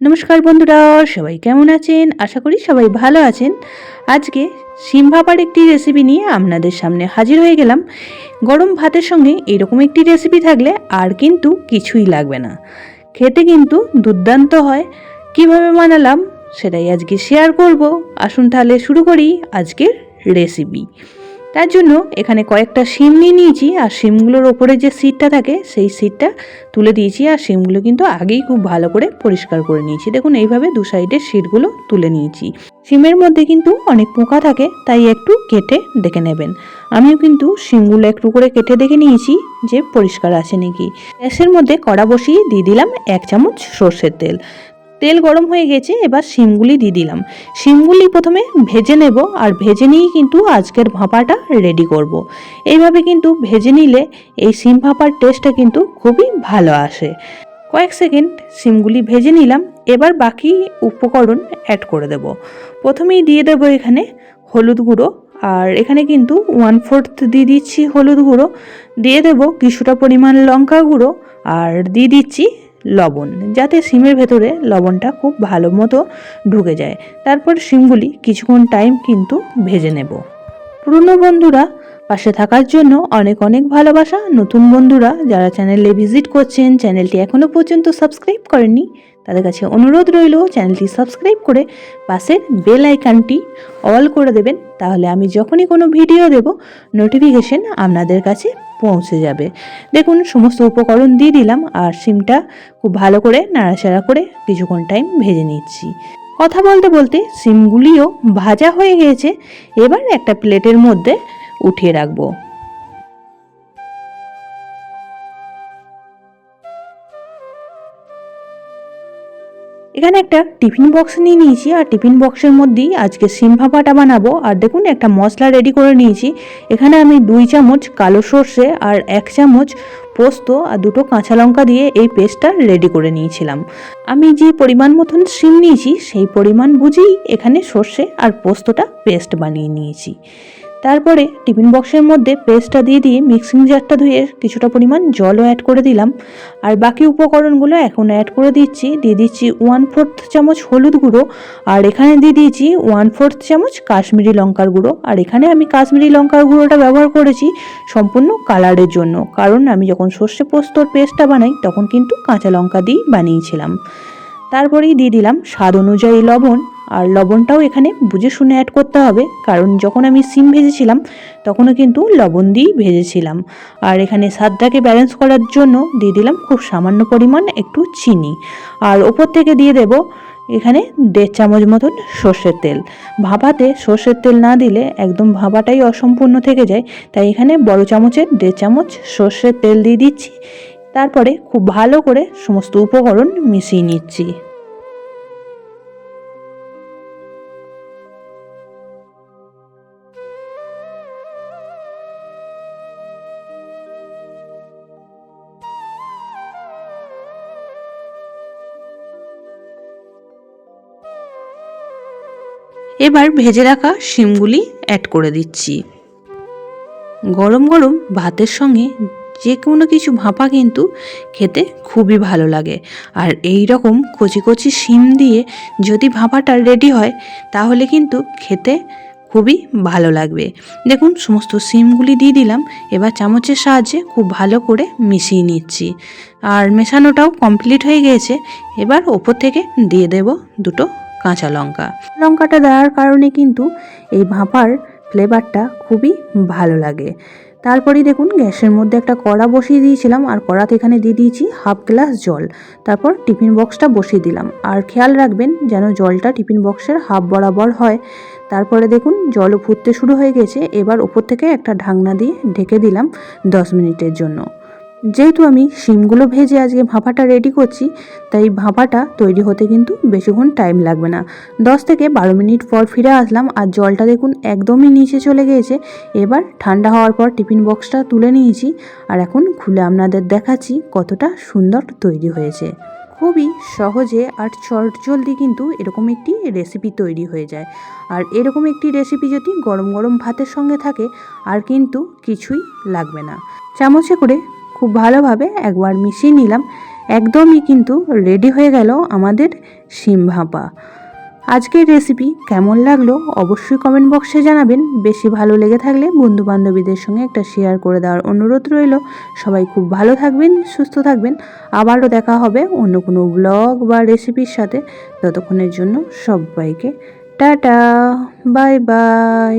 নমস্কার বন্ধুরা, সবাই কেমন আছেন? আশা করি সবাই ভালো আছেন। আজকে শিম ভাপার একটি রেসিপি নিয়ে আপনাদের সামনে হাজির হয়ে গেলাম। গরম ভাতের সঙ্গে এরকম একটি রেসিপি থাকলে আর কিন্তু কিছুই লাগবে না। খেতে কিন্তু দুর্দান্ত হয়। কীভাবে বানালাম সেটাই আজকে শেয়ার করব। আসুন তাহলে শুরু করি আজকের রেসিপি তার জন্য এখানে কয়েকটা শিম নিয়ে নিয়েছি, আর শিমগুলোর ওপরে যে সিটটা থাকে, সেই সিটটা তুলে দিয়েছি, আর শিমগুলো কিন্তু আগেই খুব ভালো করে পরিষ্কার করে নিয়েছি। দেখুন, এইভাবে দু সাইডের শিটগুলো তুলে নিয়েছি। শিমের মধ্যে কিন্তু অনেক পোকা থাকে, তাই একটু কেটে দেখে নেবেন। আমিও কিন্তু শিমগুলো একটু করে কেটে দেখে নিয়েছি যে পরিষ্কার আছে নাকি। গ্যাসের মধ্যে কড়া বসিয়ে দিয়ে দিলাম এক চামচ সর্ষের তেল। তেল গরম হয়ে গেছে, এবার শিমগুলি দিয়ে দিলাম। শিমগুলি প্রথমে ভেজে নেব আর ভেজে নিয়েই কিন্তু আজকের ভাপাটা রেডি করব। এইভাবে কিন্তু ভেজে নিলে এই শিম ভাপার টেস্টটা কিন্তু খুবই ভালো আসে। কয়েক সেকেন্ড শিমগুলি ভেজে নিলাম, এবার বাকি উপকরণ অ্যাড করে দেব। প্রথমেই দিয়ে দেব এখানে হলুদ গুঁড়ো, আর এখানে কিন্তু ওয়ান ফোর্থ দিয়ে দিচ্ছি হলুদ গুঁড়ো। দিয়ে দেব কিছুটা পরিমাণ লঙ্কা গুঁড়ো, আর দিয়ে দিচ্ছি লবণ, যাতে শিমের ভেতরে লবণটা খুব ভালো মতো ঢুকে যায়। তারপর শিমগুলি কিছুক্ষণ টাইম কিন্তু ভেজে নেব। পুরনো বন্ধুরা পাশে থাকার জন্য অনেক অনেক ভালোবাসা। নতুন বন্ধুরা যারা চ্যানেলে ভিজিট করছেন চ্যানেলটি এখনও পর্যন্ত সাবস্ক্রাইব করেননি, তাদের কাছে অনুরোধ রইল চ্যানেলটি সাবস্ক্রাইব করে পাশের বেল আইকনটি অল করে দেবেন। তাহলে আমি যখনই কোনো ভিডিও দেব নোটিফিকেশন আপনাদের কাছে পৌঁছে যাবে। দেখুন, সমস্ত উপকরণ দিয়ে দিলাম আর সিমটা খুব ভালো করে নাড়াচাড়া করে কিছুক্ষণ টাইম ভেজে নিচ্ছি। কথা বলতে বলতে সিমগুলিও ভাজা হয়ে গিয়েছে। এবার একটা প্লেটের মধ্যে উঠিয়ে রাখব। এখানে একটা টিফিন বক্স নিয়ে নিয়েছি, আর টিফিন বক্সের মধ্যেই আজকে সিম ভাপাটা বানাবো। আর দেখুন, একটা মশলা রেডি করে নিয়েছি। এখানে আমি দুই চামচ কালো সর্ষে আর এক চামচ পোস্ত আর দুটো কাঁচা লঙ্কা দিয়ে এই পেস্টটা রেডি করে নিয়েছিলাম। আমি যে পরিমাণ মতন সিম নিয়েছি, সেই পরিমাণ বুঝেই এখানে সর্ষে আর পোস্তটা পেস্ট বানিয়ে নিয়েছি। তারপরে টিফিন বক্সের মধ্যে পেস্টটা দিয়ে দিয়ে মিক্সিং জারটা ধুয়ে কিছুটা পরিমাণ জলও অ্যাড করে দিলাম। আর বাকি উপকরণগুলো এখন অ্যাড করে দিচ্ছি। দিয়ে দিচ্ছি ওয়ান ফোর্থ চামচ হলুদ গুঁড়ো। আর এখানে দিয়ে দিয়েছি ওয়ান ফোর্থ চামচ কাশ্মীরি লঙ্কার গুঁড়ো। আর এখানে আমি কাশ্মীরি লঙ্কার গুঁড়োটা ব্যবহার করেছি সম্পূর্ণ কালারের জন্য। কারণ আমি যখন সর্ষে পোস্তর পেস্টটা বানাই, তখন কিন্তু কাঁচা লঙ্কা দিয়েই বানিয়েছিলাম। তারপরেই দিয়ে দিলাম স্বাদ অনুযায়ী লবণ। আর লবণটাও এখানে বুঝে শুনে অ্যাড করতে হবে। কারণ যখন আমি সিম ভেজেছিলাম, তখনও কিন্তু লবণ দিয়েই ভেজেছিলাম। আর এখানে স্বাদটাকে ব্যালেন্স করার জন্য দিয়ে দিলাম খুব সামান্য পরিমাণ একটু চিনি। আর ওপর থেকে দিয়ে দেব এখানে দেড় চামচ মতন সর্ষের তেল। ভাপাতে সর্ষের তেল না দিলে একদম ভাপাটাই অসম্পূর্ণ থেকে যায়। তাই এখানে বড় চামচের দেড় চামচ সর্ষের তেল দিয়ে দিচ্ছি। তারপরে খুব ভালো করে সমস্ত উপকরণ মিশিয়ে নিচ্ছি। এবার ভেজে রাখা শিমগুলি অ্যাড করে দিচ্ছি। গরম গরম ভাতের সঙ্গে যে কোনো কিছু ভাপা কিন্তু খেতে খুবই ভালো লাগে। আর এই রকম কচি কচি শিম দিয়ে যদি ভাপাটা রেডি হয়, তাহলে কিন্তু খেতে খুবই ভালো লাগবে। দেখুন, সমস্ত সিমগুলি দিয়ে দিলাম। এবার চামচের সাহায্যে খুব ভালো করে মিশিয়ে নিচ্ছি। আর মেশানোটাও কমপ্লিট হয়ে গিয়েছে এবার ওপর থেকে দিয়ে দেব দুটো কাঁচা লঙ্কা। লঙ্কাটা দেওয়ার কারণে কিন্তু এই ভাপার ফ্লেভারটা খুবই ভালো লাগে। তারপরেই দেখুন, গ্যাসের মধ্যে একটা কড়া বসিয়ে দিয়েছিলাম আর কড়াতে এখানে দিয়ে দিয়েছি হাফ গ্লাস জল। তারপর টিফিন বক্সটা বসিয়ে দিলাম। আর খেয়াল রাখবেন যেন জলটা টিফিন বক্সের হাফ বরাবর হয়। তারপরে দেখুন জলও ফুটতে শুরু হয়ে গেছে। এবার ওপর থেকে একটা ঢাকনা দিয়ে ঢেকে দিলাম দশ মিনিটের জন্য। যেহেতু আমি শিমগুলো ভেজে আজকে ভাপাটা রেডি করছি, তাই ভাপাটা তৈরি হতে কিন্তু বেশিক্ষণ টাইম লাগবে না। দশ থেকে বারো মিনিট পর ফিরে আসলাম আর জলটা দেখুন একদমই নিচে চলে গিয়েছে। এবার ঠান্ডা হওয়ার পর টিফিন বক্সটা তুলে নিয়েছি আর এখন খুলে আপনাদের দেখাচ্ছি কতটা সুন্দর তৈরি হয়েছে। খুবই সহজে আর চট জলদি কিন্তু এরকম একটি রেসিপি তৈরি হয়ে যায়। আর এরকম একটি রেসিপি যদি গরম গরম ভাতের সঙ্গে থাকে, আর কিন্তু কিছুই লাগবে না। চামচে করে খুব ভালোভাবে একবার মিশিয়ে নিলাম। একদমই কিন্তু রেডি হয়ে গেল আমাদের শিম ভাপা। আজকের রেসিপি কেমন লাগল অবশ্যই কমেন্ট বক্সে জানাবেন। বেশি ভালো লেগে থাকলে বন্ধু বান্ধবীদের সঙ্গে একটা শেয়ার করে দেওয়ার অনুরোধ রইল। সবাই খুব ভালো থাকবেন, সুস্থ থাকবেন। আবারও দেখা হবে অন্য কোনো ব্লগ বা রেসিপির সাথে। ততক্ষণের জন্য সবাইকে টাটা বাই বাই